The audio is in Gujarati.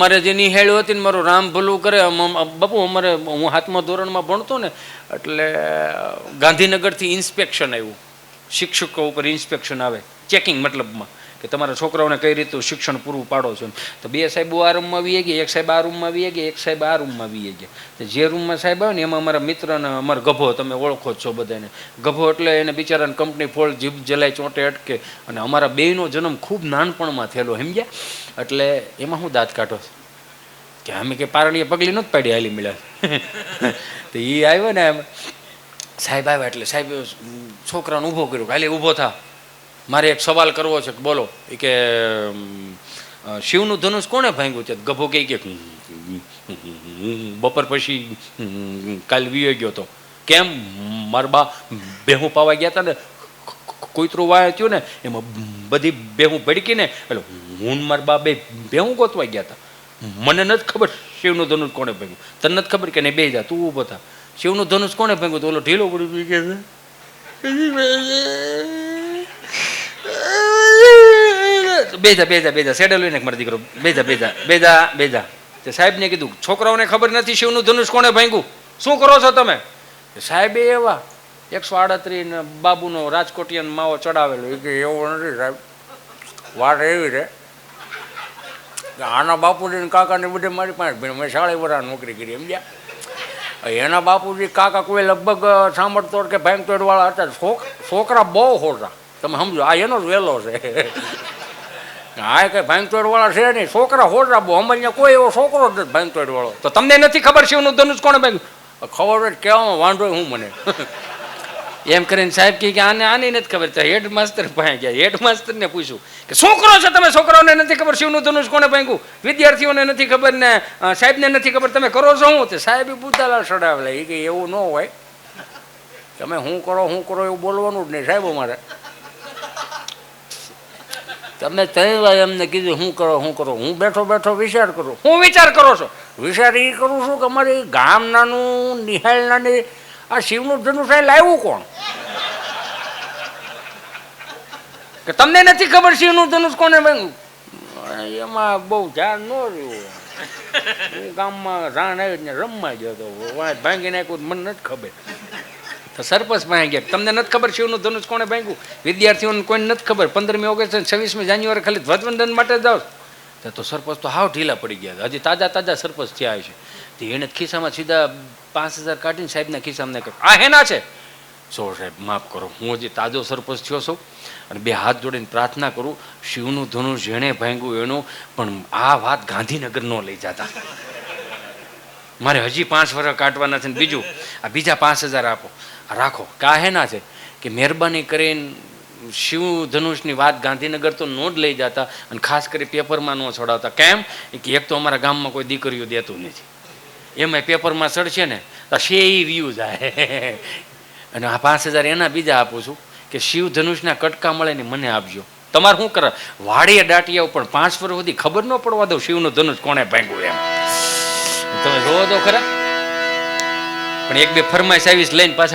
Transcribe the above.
તમારે જે હેળ હતી ને મારું રામ ભલું કરે બાપુ, અમારે હું હાથમાં ધોરણમાં ભણતો ને, એટલે ગાંધીનગરથી ઇન્સ્પેક્શન આવ્યું. શિક્ષકો ઉપર ઇન્સ્પેક્શન આવે. ચેકિંગ મતલબમાં કે તમારા છોકરાઓને કઈ રીતનું શિક્ષણ પૂરું પાડો છો. તો બે સાહેબો આ રૂમમાં વીએ ગયા, એક સાહેબ આ રૂમમાં વીએ ગયા, એક સાહેબ આ રૂમમાં વીએ ગયા. જે રૂમમાં સાહેબ આવે ને, એમાં અમારા મિત્ર ને અમારો ગભો, તમે ઓળખો છો બધાને. ગભો એટલે એને બિચારાને કંપની ફોલ જીભ જલાય ચોંટે અટકે. અને અમારા બેયનો જન્મ ખૂબ નાનપણમાં થયેલો, સમજ્યા? એટલે એમાં હું દાંત કાઢો કે અમે કે પારણીએ પગલી નથી પાડી, હાલી મળ્યા. તો એ આવ્યો ને સાહેબ આવ્યા એટલે સાહેબ, છોકરાને ઊભો કર્યો હાલે ઊભો થા. મારે એક સવાલ કરવો છે કે બોલો કે શિવનું ધનુષ કોણે ભાંગ્યું છે? ગભો કહે કે બપોર પછી કાલ વીયો ગયો તો. કેમ? મારબા બેહું પાવા ગયા હતા ને? કોઈતરું વાય થયું ને? એમાં બધી બેહું ભડકીને એટલે હું મારા બા બે બેહું ગોતવા ગયા હતા મને નથી ખબર શિવનું ધનુષ કોણે ભાંગ્યું. તને નથી ખબર કે નહીં બે જા, તું ઊભો થા. શિવનું ધનુષ કોણે ભાંગ્યું? તો ઓલો ઢીલો પડી ગયો છે? બેજા બેજા બેજા સેડલ લઈને મારો દીકરો. બેજા બેજા બેજા બેજા. તે સાહેબને કીધું, છોકરાઓને ખબર નથી શિવનું ધનુષ કોણે ભાંગ્યું? શું કરો છો તમે? સાહેબે એવા. એકસો આડત્રીસ ને બાબુનો રાજકોટિયન માવો ચડાવેલો. એ કે, એવો નથી સાહેબ. વાત એવી છે. આના બાપુજી કાકાને બધે મારી પાસે મેં સાડી વર્ષ નોકરી કરી એમ ગયા એના બાપુજી કાકા કોઈ લગભગ સાંભળતો કે ભાંગતોડ વાળા હતા. છોકરા બહુ હોતા. તમે સમજો, આ એનો જ વહેલો છે. હા કઈ ભાંગતોડ વાળા છે નહીં. છોકરા હોડ બહુ. અમારે કોઈ એવો છોકરો જ નથી ભાંગતોડ વાળો તો તમને નથી ખબર શિવનું ધનુષ કોણે ભાંગ્યું ખબર હોય કહેવામાં વાંધો હું મને. એમ કરીને સાહેબ કે આને આની નથી ખબર. તો હેડ માસ્તર ભાઈ ગયા. હેડ માસ્તરને પૂછ્યું કે છોકરો છે તમે? છોકરાઓને નથી ખબર શિવનું ધનુષ કોને ભાંગ્યું? વિદ્યાર્થીઓને નથી ખબર ને સાહેબને નથી ખબર. તમે કરો છો શું? તે સાહેબે પૂતાલા ચડાવેલા એ કે એવું ન હોય. તમે હું કરો હું કરો એવું બોલવાનું જ નહીં સાહેબ અમારે. તમે ત્રણ વાર એમને કીધું હું કરો હું કરો હું બેઠો બેઠો વિચાર કરું. હું વિચાર કરો છો? વિચાર એ કરું છું કે અમારે ગામ નાનું નિહાળ નાની આ શિવનું ધનુષ અહીં લાવ્યું કોણ? કે તમને નથી ખબર શિવનું ધનુષ કોને ભાંગ્યું એમાં બહુ ધ્યાન ન રહ્યું. ગામમાં રાણ આવી ને રમવા ગયો તો વાંચ ભાંગી નાખ્યું મને નથી ખબર. તો સરપંચ પાસે ગયા. તમને નથી ખબર શિવનું ધનુષ કોણે ભાંગ્યું? વિદ્યાર્થીઓને કોઈને નથી ખબર. પંદરમી ઓગસ્ટ છવ્વીસમી જાન્યુઆરી ખાલી ધ્વજવંદન માટે જાઓ તો સરપંચ તો હાવ ઢીલા પડી ગયા હજી તાજા તાજા સરપંચ થયા છે. તો એને ખિસ્સામાં સીધા પાંચ હજાર કાઢીને સાહેબના ખિસ્સામાં કહ્યું આ હેના છે? સો સાહેબ, માફ કરો. હું હજી તાજો સરપંચ થયો છું અને બે હાથ જોડીને પ્રાર્થના કરું, શિવનું ધનુષ જેણે ભાંગ્યું એનું, પણ આ વાત ગાંધીનગર ન લઈ જતા. મારે હજી પાંચ વર્ષ કાઢવાના છે બીજું. આ બીજા પાંચ હજાર આપો. રાખો. કાહેના છે કે મહેરબાની કરીને શિવ ધનુષની વાત ગાંધીનગર તો નો જ લઈ જતા અને ખાસ કરી પેપરમાં ન છોડાવતા. કેમ? કે એક તો અમારા ગામમાં કોઈ દીકરીઓ દેતું નથી. એમાં પેપરમાં ચડશે ને તો શે વ્યૂ જાય. અને આ પાંચ હજાર એના બીજા આપું છું કે શિવ ધનુષના કટકા મળે ને મને આપજો. તમારે શું કરે? વાડીએ દાટીયા ઉપર પાંચ વર્ષ સુધી ખબર ન પડવા દઉં શિવનું ધનુષ કોણે ભાંગ્યું એમ. તમે જોવો તો ખરા. પણ એક બે ફરમાઈશ આવીશ લઈને પાછા